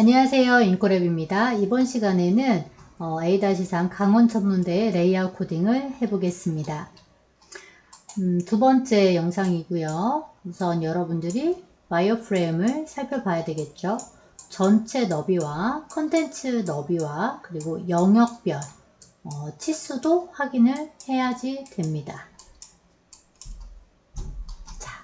안녕하세요. 인코랩입니다. 이번 시간에는 어, A-3 강원 천문대 레이아웃 코딩을 해보겠습니다. 음, 두 번째 영상이고요. 우선 여러분들이 와이어프레임을 살펴봐야 되겠죠. 전체 너비와 컨텐츠 너비와 그리고 영역별 어, 치수도 확인을 해야지 됩니다. 자,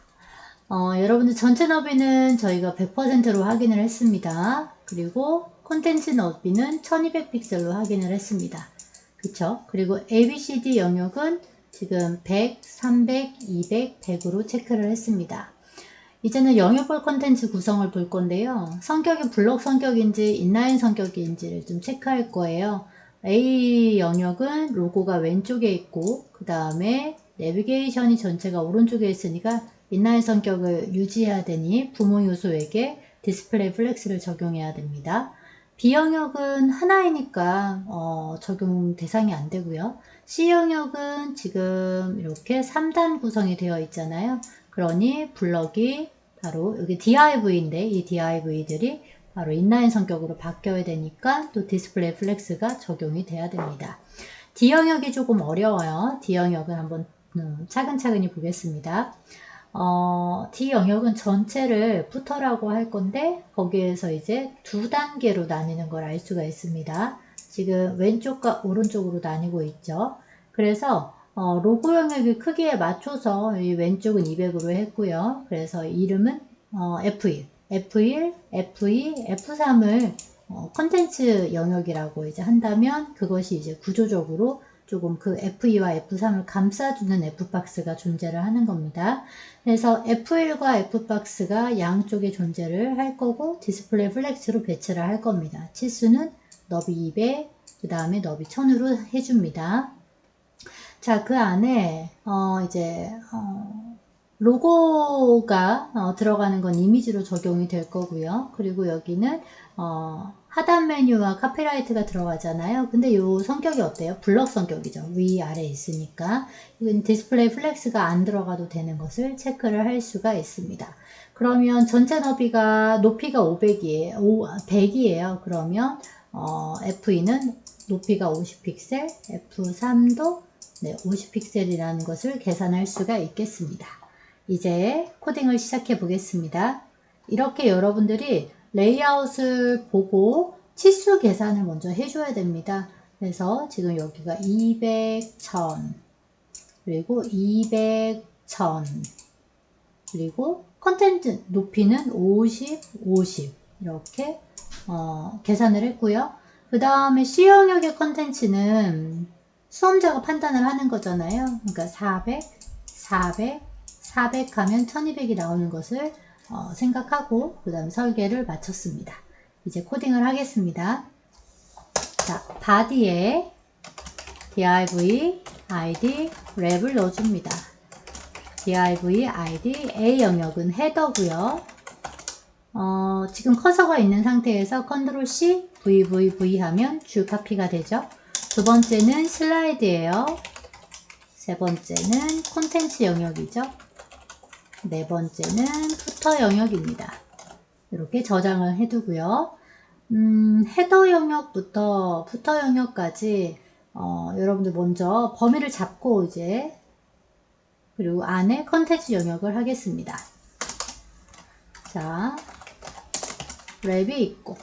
어, 여러분들 전체 너비는 저희가 100%로 확인을 했습니다. 그리고 콘텐츠 너비는 1200픽셀로 확인을 했습니다. 그쵸? 그리고 ABCD 영역은 지금 100, 300, 200, 100으로 체크를 했습니다. 이제는 영역별 콘텐츠 구성을 볼 건데요. 성격이 블록 성격인지 인라인 성격인지를 좀 체크할 거예요. A 영역은 로고가 왼쪽에 있고 그 다음에 내비게이션이 전체가 오른쪽에 있으니까 인라인 성격을 유지해야 되니 부모 요소에게 디스플레이 플렉스를 적용해야 됩니다. B 영역은 하나이니까 어, 적용 대상이 안 되고요. C 영역은 지금 이렇게 3단 구성이 되어 있잖아요. 그러니 블럭이 바로 여기 div인데 이 div들이 바로 인라인 성격으로 바뀌어야 되니까 또 디스플레이 플렉스가 적용이 돼야 됩니다. D 영역이 조금 어려워요. D 영역은 한번 음, 차근차근히 보겠습니다. 어, D 영역은 전체를 부터라고 할 건데 거기에서 이제 두 단계로 나뉘는 걸 알 수가 있습니다. 지금 왼쪽과 오른쪽으로 나뉘고 있죠. 그래서 어, 로고 영역의 크기에 맞춰서 이 왼쪽은 200으로 했고요. 그래서 이름은 어, F1, F1, F2, F3을 어, 컨텐츠 영역이라고 이제 한다면 그것이 이제 구조적으로 조금 그 F2와 F3을 감싸주는 F박스가 존재를 하는 겁니다. 그래서 F1과 F박스가 양쪽에 존재를 할 거고 디스플레이 플렉스로 배치를 할 겁니다. 치수는 너비 200, 그 다음에 너비 1000으로 해줍니다. 자, 그 안에 어, 이제 어, 로고가 어, 들어가는 건 이미지로 적용이 될 거고요. 그리고 여기는 어, 하단 메뉴와 카피라이트가 들어가잖아요. 근데 이 성격이 어때요? 블럭 성격이죠. 위, 아래 있으니까. 이건 디스플레이 플렉스가 안 들어가도 되는 것을 체크를 할 수가 있습니다. 그러면 전체 너비가 높이가 500이에요. 100이에요. 그러면 어, F2는 높이가 50픽셀, F3도 네, 50픽셀이라는 것을 계산할 수가 있겠습니다. 이제 코딩을 시작해 보겠습니다. 이렇게 여러분들이 레이아웃을 보고 치수 계산을 먼저 해줘야 됩니다. 그래서 지금 여기가 200, 1000 그리고 200, 1000 그리고 컨텐츠 높이는 50, 50 이렇게 어, 계산을 했고요. 그 다음에 C 영역의 컨텐츠는 수험자가 판단을 하는 거잖아요. 그러니까 400, 400, 400 하면 1200이 나오는 것을 어, 생각하고 그 다음 설계를 마쳤습니다. 이제 코딩을 하겠습니다. 자, 바디에 div id 랩을 넣어줍니다. div id a 영역은 헤더고요. 어, 지금 커서가 있는 상태에서 컨트롤 C vvv 하면 줄 카피가 되죠. 두 번째는 슬라이드예요. 세 번째는 콘텐츠 영역이죠. 네 번째는 푸터 영역입니다. 이렇게 저장을 해두고요. 음, 헤더 영역부터 푸터 영역까지 어, 여러분들 먼저 범위를 잡고 이제 그리고 안에 컨텐츠 영역을 하겠습니다. 자, 랩이 있고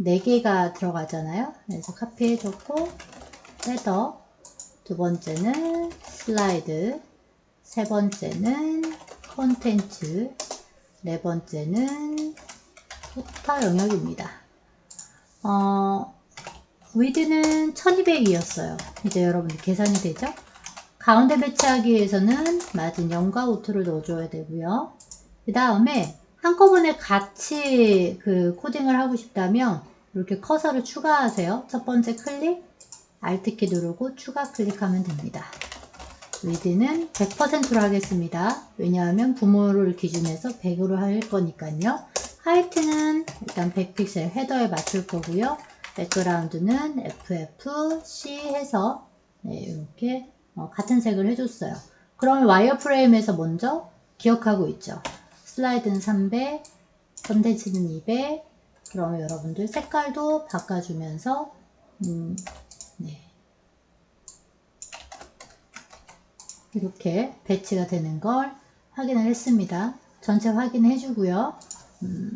4개가 들어가잖아요. 그래서 카피해줬고 헤더 두 번째는 슬라이드 세 번째는 콘텐츠, 네 번째는 포터 영역입니다. 어, 위드는 1200이었어요. 이제 여러분들 계산이 되죠? 가운데 배치하기 위해서는 맞은 0과 5투를 넣어줘야 되고요. 그 다음에 한꺼번에 같이 그 코딩을 하고 싶다면 이렇게 커서를 추가하세요. 첫 번째 클릭, Alt키 누르고 추가 클릭하면 됩니다. 위드는 100%로 하겠습니다. 왜냐하면 부모를 기준해서 100으로 할 거니까요. 하이트는 일단 100픽셀 헤더에 맞출 거고요. 백그라운드는 FFC 해서 네, 이렇게 어, 같은 색을 해줬어요. 그러면 와이어프레임에서 먼저 기억하고 있죠. 슬라이드는 300, 컨텐츠는 200, 그러면 여러분들 색깔도 바꿔주면서 음, 이렇게 배치가 되는 걸 확인을 했습니다. 전체 확인해 주고요. 음,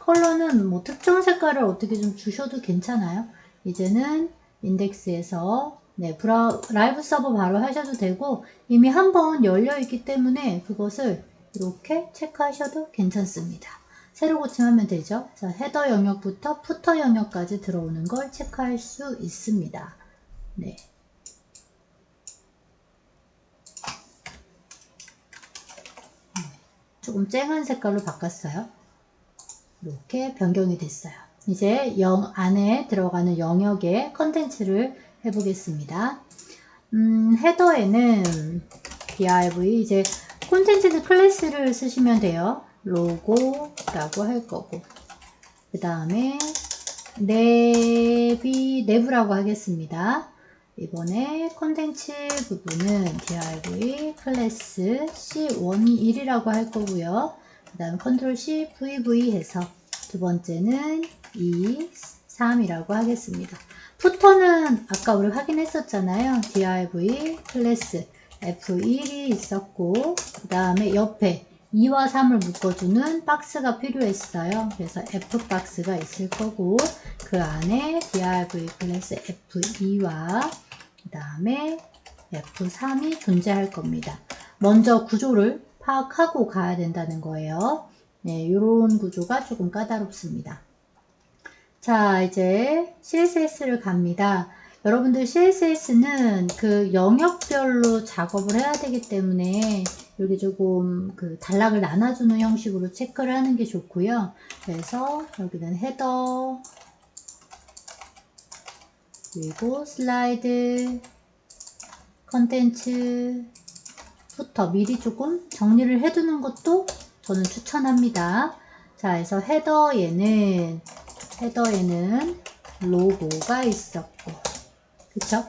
컬러는 뭐 특정 색깔을 어떻게 좀 주셔도 괜찮아요. 이제는 인덱스에서 네, 브라, 라이브 서버 바로 하셔도 되고 이미 한 번 열려 있기 때문에 그것을 이렇게 체크하셔도 괜찮습니다. 새로 고침하면 되죠. 자, 헤더 영역부터 푸터 영역까지 들어오는 걸 체크할 수 있습니다. 네. 조금 쨍한 색깔로 바꿨어요. 이렇게 변경이 됐어요. 이제 영 안에 들어가는 영역의 컨텐츠를 해보겠습니다. 음, 헤더에는 div 이제 콘텐츠 클래스를 쓰시면 돼요. 로고라고 할 거고 그 다음에 내비 내부라고 하겠습니다. 이번에 컨텐츠 부분은 div 클래스 c121이라고 할 거고요. 그 다음 컨트롤 C, VV 해서 두 번째는 2, 3이라고 하겠습니다. 푸터는 아까 우리 확인했었잖아요. div 클래스 f1이 있었고 그 다음에 옆에 2와 3을 묶어주는 박스가 필요했어요. 그래서 f박스가 있을 거고 그 안에 div 클래스 f2와 그 다음에 f3이 존재할 겁니다. 먼저 구조를 파악하고 가야 된다는 거예요. 네, 이런 구조가 조금 까다롭습니다. 자, 이제 CSS를 갑니다. 여러분들 CSS는 그 영역별로 작업을 해야 되기 때문에 여기 조금 그 단락을 나눠주는 형식으로 체크를 하는 게 좋고요. 그래서 여기는 헤더, 그리고 슬라이드, 컨텐츠, 부터 미리 조금 정리를 해두는 것도 저는 추천합니다. 자, 그래서 헤더에는 헤더에는 로고가 있었고, 그쵸?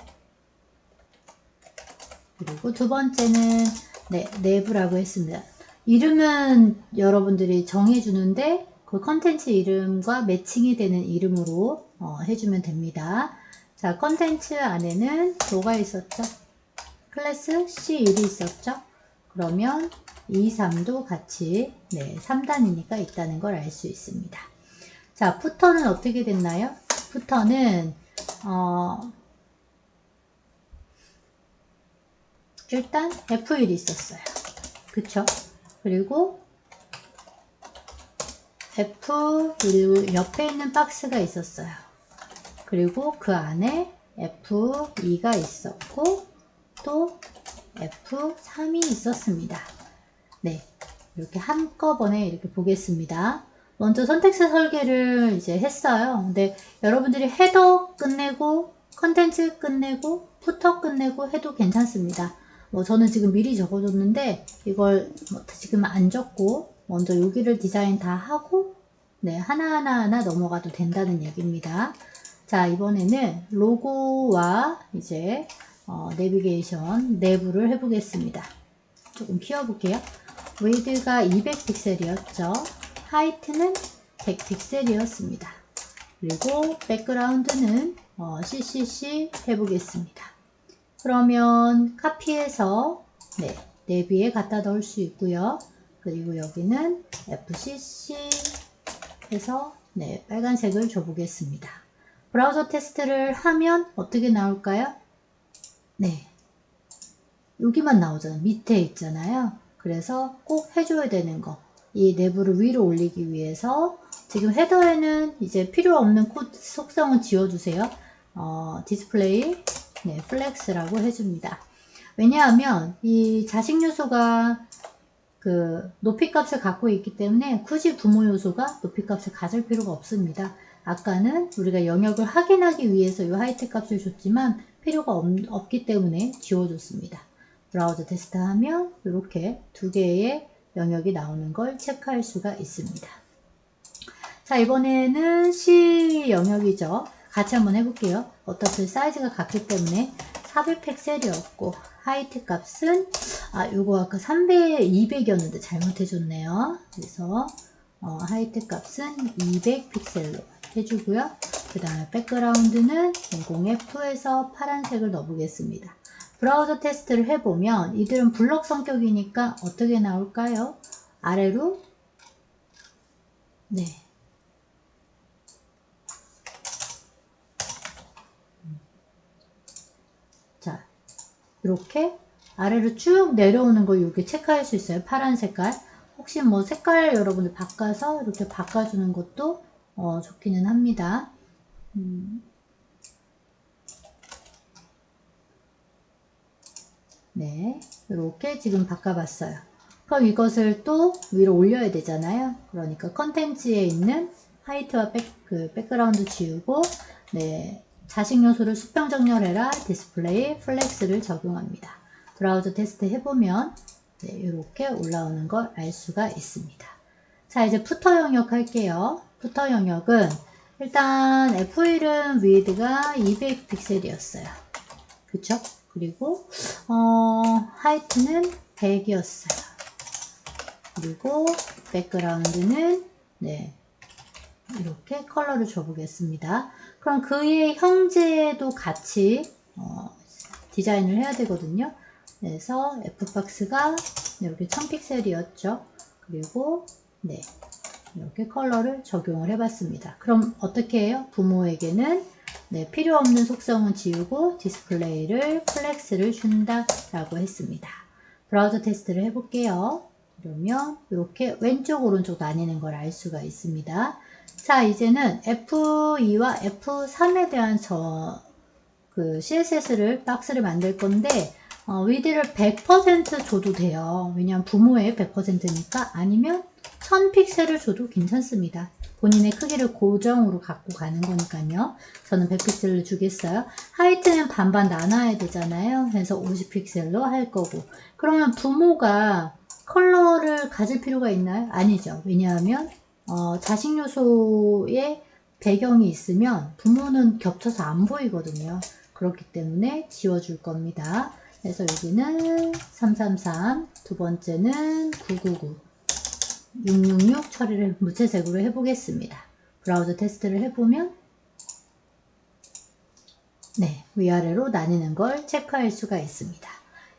그리고 두 번째는 네, 내부라고 했습니다. 이름은 여러분들이 정해주는데 그 컨텐츠 이름과 매칭이 되는 이름으로 어, 해주면 됩니다. 자, 컨텐츠 안에는 뭐가 있었죠? 클래스 C1이 있었죠? 그러면 2, 3도 같이 네, 3단이니까 있다는 걸 알 수 있습니다. 자, 푸터는 어떻게 됐나요? 푸터는 어, 일단 F1이 있었어요. 그쵸? 그리고 F1 옆에 있는 박스가 있었어요. 그리고 그 안에 F2가 있었고 또 F3이 있었습니다. 네. 이렇게 한꺼번에 이렇게 보겠습니다. 먼저 선택사 설계를 이제 했어요. 근데 여러분들이 헤더 끝내고 컨텐츠 끝내고 푸터 끝내고 해도 괜찮습니다. 뭐 저는 지금 미리 적어줬는데 이걸 뭐 지금 안 적고 먼저 여기를 디자인 다 하고 네 하나하나 하나 넘어가도 된다는 얘기입니다. 자 이번에는 로고와 이제 어, 내비게이션 내부를 해보겠습니다. 조금 키워볼게요. 웨이드가 200픽셀이었죠. 하이트는 100픽셀이었습니다. 그리고 백그라운드는 어, CCC 해보겠습니다. 그러면 카피해서 네, 내비에 갖다 넣을 수 있고요. 그리고 여기는 FCC 해서 네, 빨간색을 줘보겠습니다. 브라우저 테스트를 하면 어떻게 나올까요? 네. 여기만 나오잖아요. 밑에 있잖아요. 그래서 꼭 해줘야 되는 거. 이 내부를 위로 올리기 위해서 지금 헤더에는 이제 필요 없는 코드 속성은 지워주세요. 어, 디스플레이, 네, 플렉스라고 해줍니다. 왜냐하면 이 자식 요소가 그 높이 값을 갖고 있기 때문에 굳이 부모 요소가 높이 값을 가질 필요가 없습니다. 아까는 우리가 영역을 확인하기 위해서 이 하이트 값을 줬지만 필요가 없, 기 때문에 지워줬습니다. 브라우저 테스트하면 이렇게 두 개의 영역이 나오는 걸 체크할 수가 있습니다. 자 이번에는 C 영역이죠. 같이 한번 해볼게요. 어차피 사이즈가 같기 때문에 400픽셀이었고 하이트 값은 아, 요거 아까 300, 200이었는데 잘못해줬네요. 그래서, 어, 하이트 값은 200 픽셀로 해주고요. 그 다음에 백그라운드는 00F에서 파란색을 넣어보겠습니다. 브라우저 테스트를 해보면 이들은 블럭 성격이니까 어떻게 나올까요? 아래로 네. 자, 이렇게 아래로 쭉 내려오는 거 이렇게 체크할 수 있어요. 파란 색깔. 혹시 뭐 색깔 여러분들 바꿔서 이렇게 바꿔주는 것도 어, 좋기는 합니다. 음. 네, 이렇게 지금 바꿔봤어요. 그럼 이것을 또 위로 올려야 되잖아요. 그러니까 컨텐츠에 있는 하이트와 백, 그 백그라운드 지우고, 네, 자식 요소를 수평 정렬해라 디스플레이 플렉스를 적용합니다. 브라우저 테스트 해보면 네, 이렇게 올라오는 걸 알 수가 있습니다. 자, 이제 푸터 영역 할게요. 푸터 영역은 일단 F1은 위드가 200 픽셀이었어요. 그쵸? 그리고 어, 하이트는 100이었어요. 그리고 백그라운드는 네 이렇게 컬러를 줘보겠습니다. 그럼 그의 형제도 같이 어, 디자인을 해야 되거든요. 그래서 F박스가 이렇게 1000픽셀이었죠. 그리고 네 이렇게 컬러를 적용을 해봤습니다. 그럼 어떻게 해요? 부모에게는 네, 필요 없는 속성은 지우고 디스플레이를 플렉스를 준다 라고 했습니다. 브라우저 테스트를 해볼게요. 그러면 이렇게 왼쪽 오른쪽 나뉘는 걸 알 수가 있습니다. 자 이제는 F2와 F3에 대한 저 그 CSS를 박스를 만들 건데 어, 위드를 100% 줘도 돼요. 왜냐하면 부모의 100%니까 아니면 1000픽셀을 줘도 괜찮습니다. 본인의 크기를 고정으로 갖고 가는 거니까요. 저는 100픽셀로 주겠어요. 하이트는 반반 나눠야 되잖아요. 그래서 50픽셀로 할 거고. 그러면 부모가 컬러를 가질 필요가 있나요? 아니죠. 왜냐하면 어, 자식 요소의 배경이 있으면 부모는 겹쳐서 안 보이거든요. 그렇기 때문에 지워줄 겁니다. 그래서 여기는 333, 두 번째는 999, 666 처리를 무채색으로 해보겠습니다. 브라우저 테스트를 해보면 네, 위아래로 나뉘는 걸 체크할 수가 있습니다.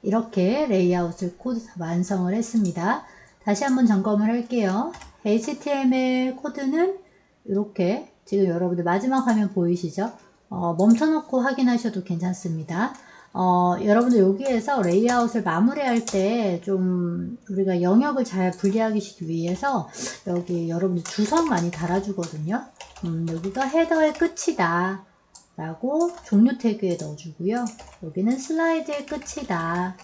이렇게 레이아웃을 코드 완성을 했습니다. 다시 한번 점검을 할게요. HTML 코드는 이렇게 지금 여러분들 마지막 화면 보이시죠? 어, 멈춰놓고 확인하셔도 괜찮습니다. 어, 여러분들 여기에서 레이아웃을 마무리할 때 좀 우리가 영역을 잘 분리하기 위해서 여기 여러분들 주석 많이 달아주거든요. 음, 여기가 헤더의 끝이다. 라고 종료 태그에 넣어주고요. 여기는 슬라이드의 끝이다.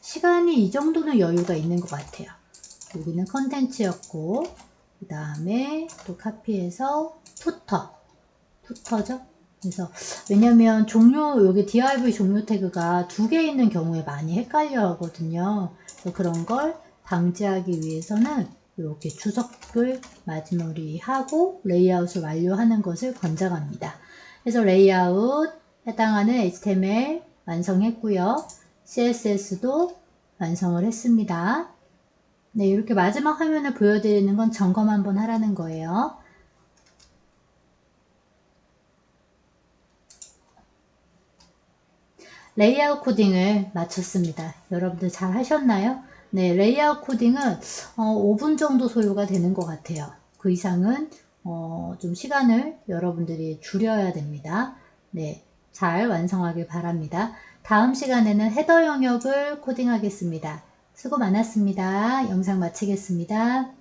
시간이 이 정도는 여유가 있는 것 같아요. 여기는 컨텐츠였고 그 다음에 또 카피해서 푸터 푸터죠? 그래서 왜냐면 종료 여기 div 종료 태그가 두 개 있는 경우에 많이 헷갈려 하거든요. 그래서 그런 걸 방지하기 위해서는 이렇게 주석을 마지막으로하고 레이아웃을 완료하는 것을 권장합니다. 그래서 레이아웃 해당하는 HTML 완성했고요. CSS도 완성을 했습니다. 네, 이렇게 마지막 화면을 보여드리는 건 점검 한번 하라는 거예요. 레이아웃 코딩을 마쳤습니다. 여러분들 잘 하셨나요? 네, 레이아웃 코딩은 어, 5분 정도 소요가 되는 것 같아요. 그 이상은 어, 좀 시간을 여러분들이 줄여야 됩니다. 네, 잘 완성하길 바랍니다. 다음 시간에는 헤더 영역을 코딩하겠습니다. 수고 많았습니다. 영상 마치겠습니다.